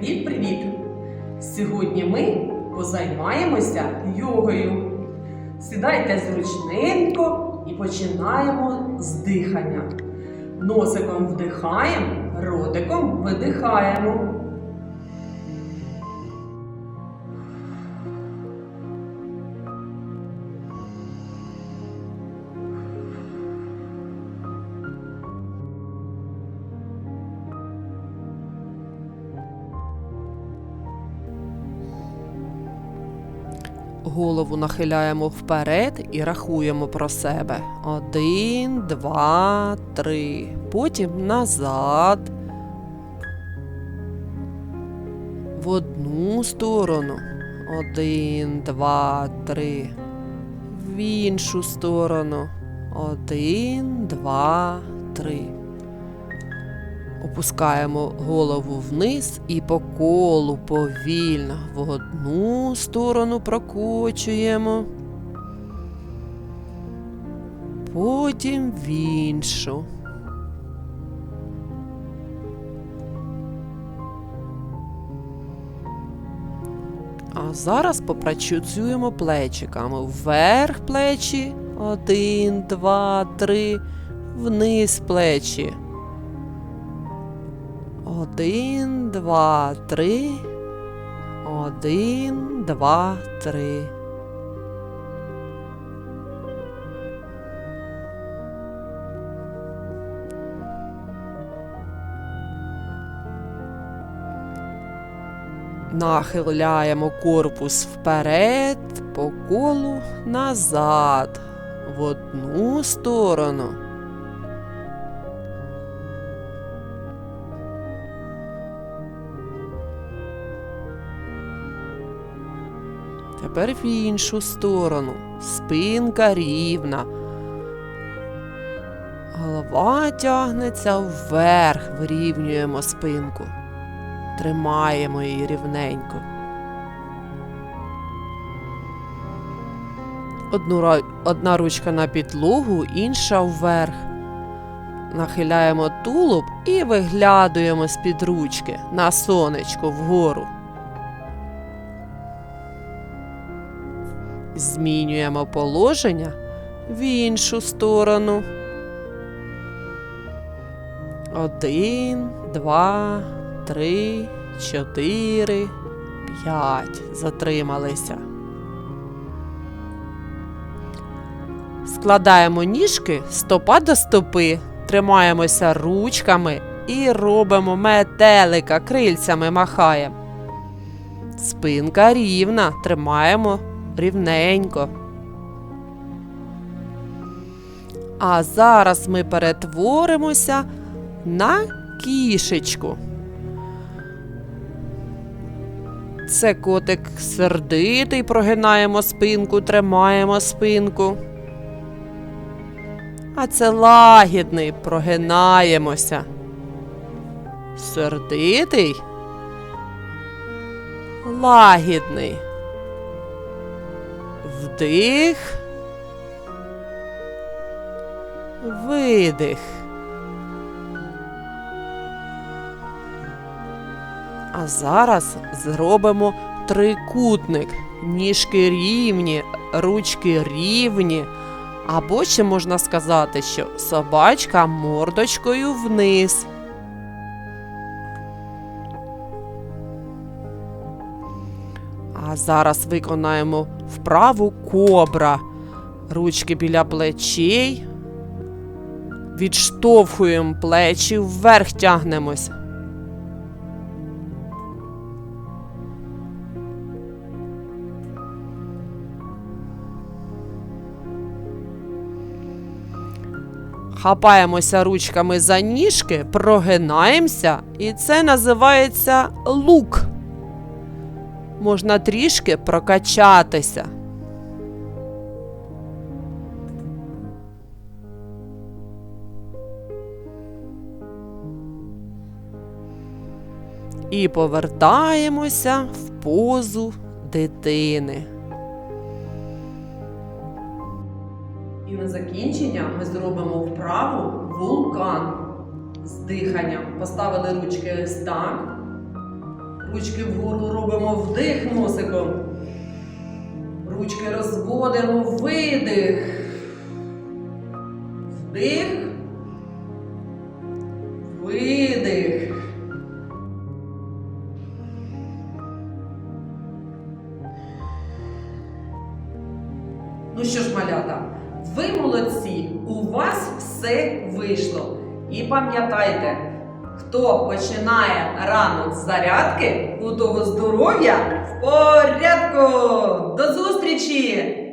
Привіт-привіт! Сьогодні ми позаймаємося йогою. Сідайте зручненько і починаємо з дихання. Носиком вдихаємо, ротиком видихаємо. Голову нахиляємо вперед і рахуємо про себе. Один, два, три. Потім назад. В одну сторону. Один, два, три. В іншу сторону. Один, два, три. Опускаємо голову вниз і по колу повільно в одну сторону прокочуємо. Потім в іншу. А зараз попрацюємо плечиками. Вверх плечі. Один, два, три. Вниз плечі. Один, два, три. Один, два, три. Нахиляємо корпус вперед, по колу назад, в одну сторону. Тепер в іншу сторону. Спинка рівна. Голова тягнеться вверх, вирівнюємо спинку. Тримаємо її рівненько. Одну, одна ручка на підлогу, інша вверх. Нахиляємо тулуб і виглядуємо з-під ручки на сонечко вгору. Змінюємо положення в іншу сторону. Один, два, три, чотири, п'ять. Затрималися. Складаємо ніжки стопа до стопи, тримаємося ручками і робимо метелика, крильцями махаємо. Спинка рівна, тримаємо рівненько. А зараз ми перетворимося на кішечку. Це котик сердитий, прогинаємо спинку, тримаємо спинку. А це лагідний, прогинаємося. Сердитий. Лагідний. Вдих. Видих. А зараз зробимо трикутник. Ніжки рівні, ручки рівні. Або ще можна сказати, що собачка мордочкою вниз. А зараз виконаємо вправу кобра. Ручки біля плечей. Відштовхуємо плечі, вверх тягнемось. Хапаємося ручками за ніжки, прогинаємося, і це називається лук. Можна трішки прокачатися. І повертаємося в позу дитини. І на закінчення ми зробимо вправу вулкан з диханням. Поставили ручки ось так. Ручки вгору робимо вдих носиком. Ручки розводимо, видих. Вдих. Видих. Ну що ж, малята, ви молодці, у вас все вийшло. І пам'ятайте, хто починає ранок з зарядки, у того здоров'я в порядку. До зустрічі!